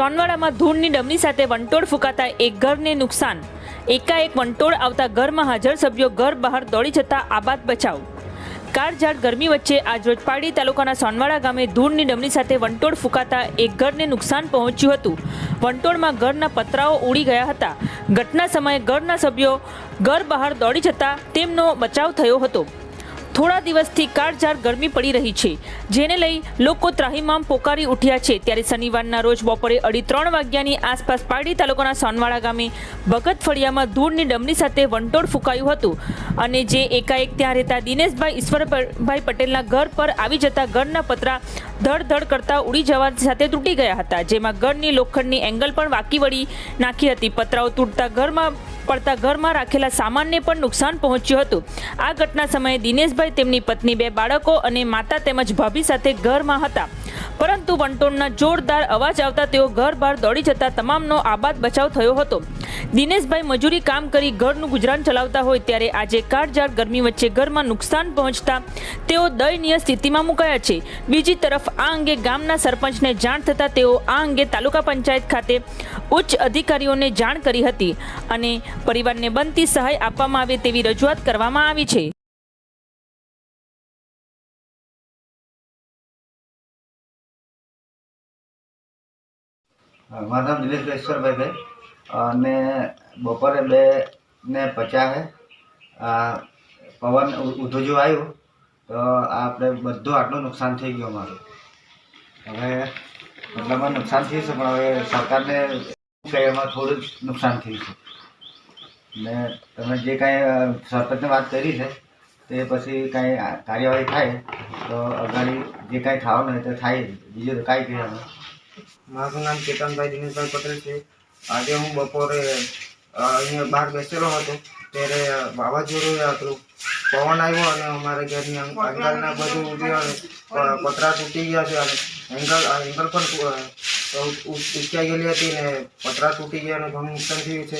સોનવાડામાં ધૂળની ડમણી સાથે વંટોળ ફૂંકાતા એક ઘરને નુકસાન. એકાએક વંટોળ આવતા ઘરમાં હાજર સભ્યો ઘર બહાર દોડી જતા આબાદ બચાવ. કાળઝાળ ગરમી વચ્ચે આજરોજ પાડી તાલુકાના સોનવાડા ગામે ધૂળની ડમણી સાથે વંટોળ ફૂંકાતા એક ઘરને નુકસાન પહોંચ્યું હતું. વંટોળમાં ઘરના પતરાઓ ઉડી ગયા હતા. ઘટના સમયે ઘરના સભ્યો ઘર બહાર દોડી જતા તેમનો બચાવ થયો હતો. થોડા દિવસથી કાળઝાળ ગરમી પડી રહી છે. જેને લઈ લોકો ત્રાહીમામ પોકારી ઉઠ્યા છે. ત્યારે શનિવારના રોજ બપોરે અઢી ત્રણ વાગ્યાની આસપાસ પારડી તાલુકાના સોનવાડા ગામે ભગત ફળિયામાં ધૂળની ડમની સાથે વંટોળ ફૂંકાયું હતું અને જે એકાએક ત્યાં રહેતા દિનેશભાઈ ઈશ્વરભાઈ પટેલના ઘર પર આવી જતા ઘરના પતરા ધડ ધડ કરતા ઉડી જવા સાથે તૂટી ગયા હતા, જેમાં ઘરની લોખંડની એંગલ પણ વાકી વળી નાખી હતી. પતરાઓ તૂટતા ઘરમાં પડતા ઘરમાં રાખેલા સામાનને પણ નુકસાન પહોંચ્યું હતું. આ ઘટના સમયે દિનેશભાઈ તેમની પત્ની, બે બાળકો અને માતા તેમજ ભાભી સાથે ઘરમાં હતા. પરંતુ વંટોળના જોરદાર અવાજ આવતા તેઓ ઘર બહાર દોડી જતા તમામનો આબાદ બચાવ થયો હતો. દિનેશભાઈ મજૂરી કામ કરી ઘરનું ગુજરાન ચલાવતા હોય ત્યારે આજે કાળઝાળ ગરમી વચ્ચે ઘરમાં નુકસાન પહોંચતા તેઓ દયનીય સ્થિતિમાં મુકાયા છે. બીજી તરફ આ અંગે ગામના સરપંચને જાણ થતાં તેઓ આ અંગે તાલુકા પંચાયત ખાતે ઉચ્ચ અધિકારીઓને જાણ કરી હતી અને પરિવારને બનતી સહાય આપવામાં આવે તેવી રજૂઆત કરવામાં આવી છે. મારું નામ દિનેશભાઈ ઈશ્વરભાઈ ભાઈ. અને બપોરે બે ને પચાસે પવન ઉ- ઊંધું આવ્યું. તો આપણે બધું આટલું નુકસાન થઈ ગયું અમારું. હવે મતલબ નુકસાન થયું છે, પણ હવે સરકારને એમાં થોડું જ નુકસાન થયું છે. ને તમે જે કાંઈ સરપંચને વાત કરી છે, તે પછી કાંઈ કાર્યવાહી થાય, તો અગાડી જે કાંઈ થવાનું હોય તો થાય. બીજું તો કાંઈ કહેવાનું મારું નામ કેતનભાઈ દિનેશભાઈ પટેલ છે. આજે હું બપોરે અહીંયા બહાર બેસેલો હતો, ત્યારે વાવાઝોડું હતું. પવન આવ્યો અને અમારા ઘરની અંગ- અંગલના બધું ઉડ્યું પતરા તૂટી ગયા છે અને એંગલ એંગલ પણ ઉચકાઈ ગયેલી હતી ને પતરા તૂટી ગયા અને ઘણું નુકસાન થયું છે